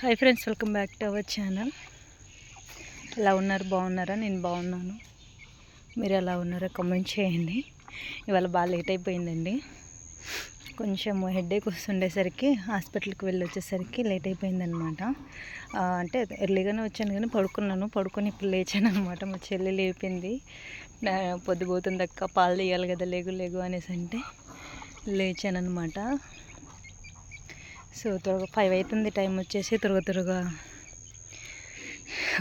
Hi friends welcome back to our channel ఎలా ఉన్నారు? బాగున్నారా? నేను బాగున్నాను. మీరు ఎలా ఉన్నారో కమెంట్ చేయండి. ఇవాళ బాగా లేట్ అయిపోయిందండి. కొంచెం హెడేక్ వస్తుండేసరికి హాస్పిటల్కి వెళ్ళి వచ్చేసరికి లేట్ అయిపోయిందనమాట అంటే ఎర్లీగానే వచ్చాను కానీ పడుకున్నాను. పడుకొని ఇప్పుడు లేచాను అనమాట మా చెల్లి లేపింది. పొద్దుపోతుంది అక్క పాలు తీయాలి కదా లేగు లేగు అనేసి అంటే లేచాను అనమాట సో త్వరగా ఫైవ్ అవుతుంది టైం వచ్చేసి త్వరగా త్వరగా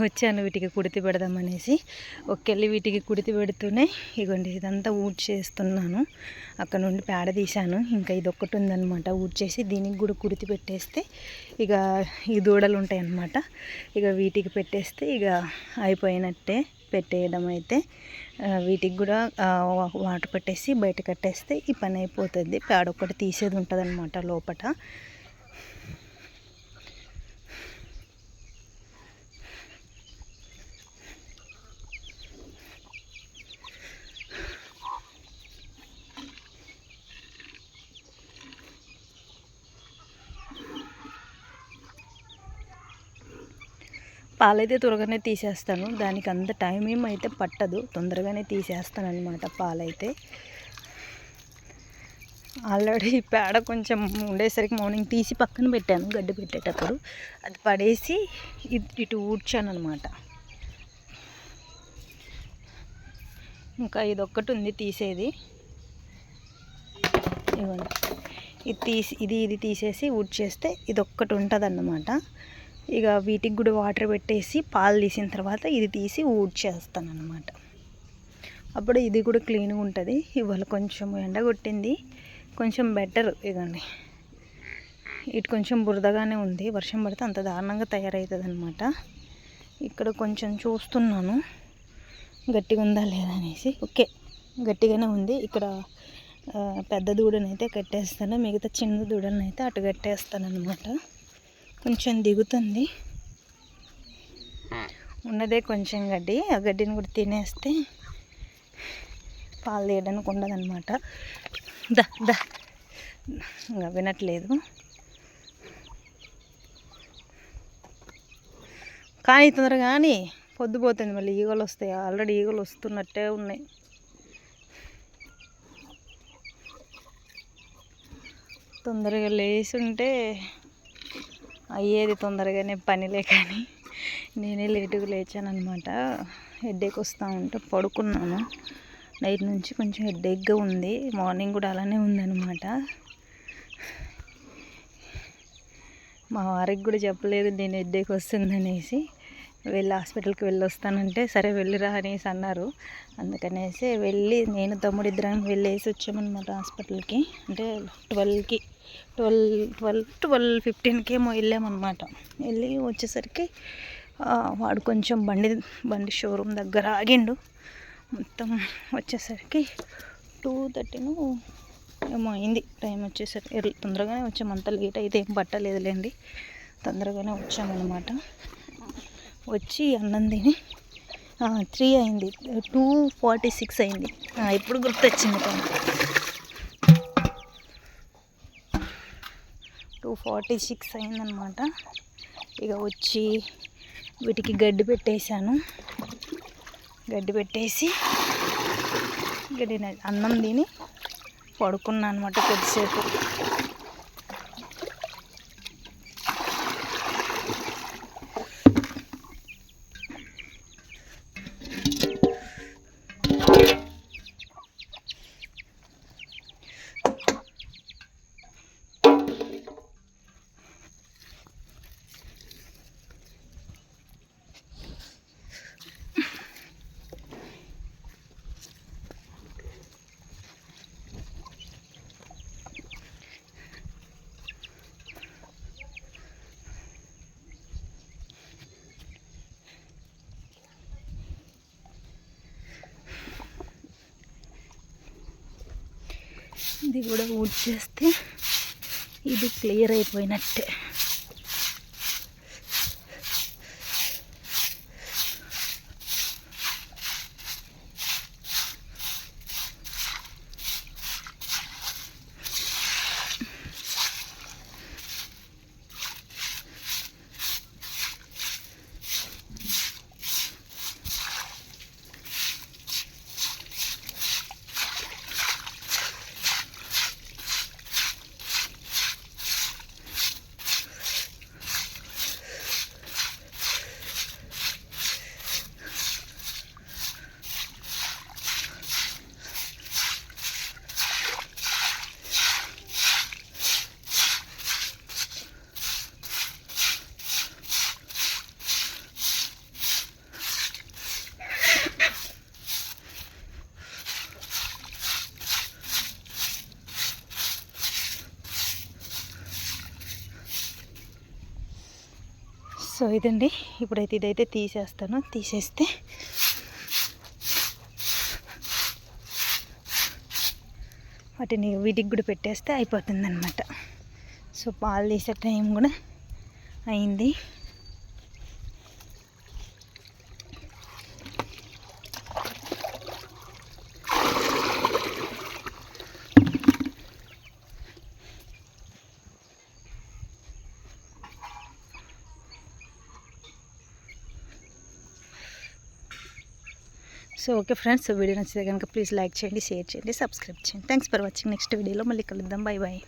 వచ్చాను వీటికి కుడితి పెడదామనేసి ఒకెళ్ళి వీటికి కుడితి పెడుతూనే ఇగోండి ఇదంతా ఊడ్ చేస్తున్నాను అక్కడ నుండి పేడ తీశాను. ఇంకా ఇది ఒక్కటి ఉందనమాట ఊడ్ చేసి దీనికి కూడా కుడితి పెట్టేస్తే ఇక ఈ దూడలు ఉంటాయి అన్నమాట ఇక వీటికి పెట్టేస్తే ఇక అయిపోయినట్టే పెట్టేయడం అయితే. వీటికి కూడా వాటర్ పెట్టేసి బయట కట్టేస్తే ఈ పని అయిపోతుంది. పేడ ఒక్కటి తీసేది ఉంటుంది అనమాట లోపల పాలైతే త్వరగానే తీసేస్తాను. దానికి అంత టైం ఏమైతే పట్టదు. తొందరగానే తీసేస్తాను అనమాట పాలైతే ఆల్రెడీ పేడ కొంచెం ఉండేసరికి మార్నింగ్ తీసి పక్కన పెట్టాను గడ్డి పెట్టేటప్పుడు. అది పడేసి ఇటు ఊడ్చాను అనమాట ఇంకా ఇది ఒక్కటి ఉంది తీసేది. ఇవ్వండి. ఇది తీసి ఇది ఇది తీసేసి ఊడ్చేస్తే ఇది ఒక్కటి ఉంటుంది అన్నమాట ఇక వీటికి కూడా వాటర్ పెట్టేసి పాలు తీసిన తర్వాత ఇది తీసి ఊడ్చేస్తాను అనమాట అప్పుడు ఇది కూడా క్లీన్గా ఉంటుంది. ఇవాళ కొంచెం ఎండ కొట్టింది. కొంచెం బెటర్ ఇదండి. ఇటు కొంచెం బురదగానే ఉంది. వర్షం పడితే అంత దారుణంగా తయారవుతుంది అనమాట ఇక్కడ కొంచెం చూస్తున్నాను. గట్టిగా ఉందా లేదా అనేసి. ఓకే గట్టిగానే ఉంది. ఇక్కడ పెద్ద దూడనైతే కట్టేస్తాను. మిగతా చిన్న దూడనైతే అటు కట్టేస్తాను అనమాట కొంచెం దిగుతుంది. ఉన్నదే కొంచెం గడ్డి. ఆ గడ్డిని కూడా తినేస్తే పాలు తీయడానికి ఉండదన్నమాట. దా దా. ఇంకా వినట్లేదు. కానీ తొందరగా కానీ పొద్దుపోతుంది మళ్ళీ. ఈగలు వస్తాయి. ఆల్రెడీ ఈగలు వస్తున్నట్టే ఉన్నాయి. తొందరగా లేచి ఉంటే అయ్యేది తొందరగానే పనిలే కానీ నేనే లేటుగా లేచాను అనమాట హెడ్ఏక్ వస్తూ ఉంటే పడుకున్నాను. నైట్ నుంచి కొంచెం హెడ్ఏక్గా ఉంది. మార్నింగ్ కూడా అలానే ఉందన్నమాట మా వారికి కూడా చెప్పలేదు నేను హెడ్ఏక్ వస్తుందనేసి. వెళ్ళి హాస్పిటల్కి వెళ్ళి వస్తానంటే సరే వెళ్ళిరా అనేసి అన్నారు. అందుకనేసి వెళ్ళి నేను తమ్ముడు ఇద్దరం వెళ్ళేసి వచ్చామన్నమాట హాస్పిటల్కి. అంటే ట్వెల్వ్కి ట్వెల్వ్ ట్వెల్వ్ ట్వెల్వ్ ఫిఫ్టీన్కి ఏమో వెళ్ళామన్నమాట. వెళ్ళి వచ్చేసరికి వాడు కొంచెం బండి బండి షోరూమ్ దగ్గర ఆగిండు. మొత్తం వచ్చేసరికి టూ థర్టీను ఏమో అయింది. టైం వచ్చేసరికి తొందరగానే వచ్చాము అంత లేట్ అయితే ఏం పట్టలేదులేండి. తొందరగానే వచ్చామన్నమాట. వచ్చి అన్నం తిని త్రీ అయింది. టూ ఫార్టీ సిక్స్ అయింది. ఎప్పుడు ఇప్పుడు గుర్తొచ్చింది టైం టూ ఫార్టీ సిక్స్ అయిందనమాట ఇక వచ్చి వీటికి గడ్డి పెట్టేశాను. గడ్డి పెట్టేసి గడ్డిన అన్నం తిని పడుకున్నాను అనమాట కొద్దిసేపు. ఇది కూడా ఊడ్చేస్తే ఇది క్లియర్ అయిపోయినట్టే. సో ఇదండి ఇప్పుడైతే ఇదైతే తీసేస్తాను. తీసేస్తే వాటిని వీటికి కూడా పెట్టేస్తే అయిపోతుందన్నమాట. సో పాలు తీసే టైం కూడా అయింది. సో ఓకే ఫ్రెండ్స్ వీడియో నచ్చితే కనుక ప్లీజ్ లైక్ చేయండి షేర్ చేయండి సబ్స్క్రైబ్ చేయండి. థ్యాంక్స్ ఫర్ వాచింగ్ నెక్స్ట్ వీడియోలో మళ్ళీ కలుద్దాం. Bye bye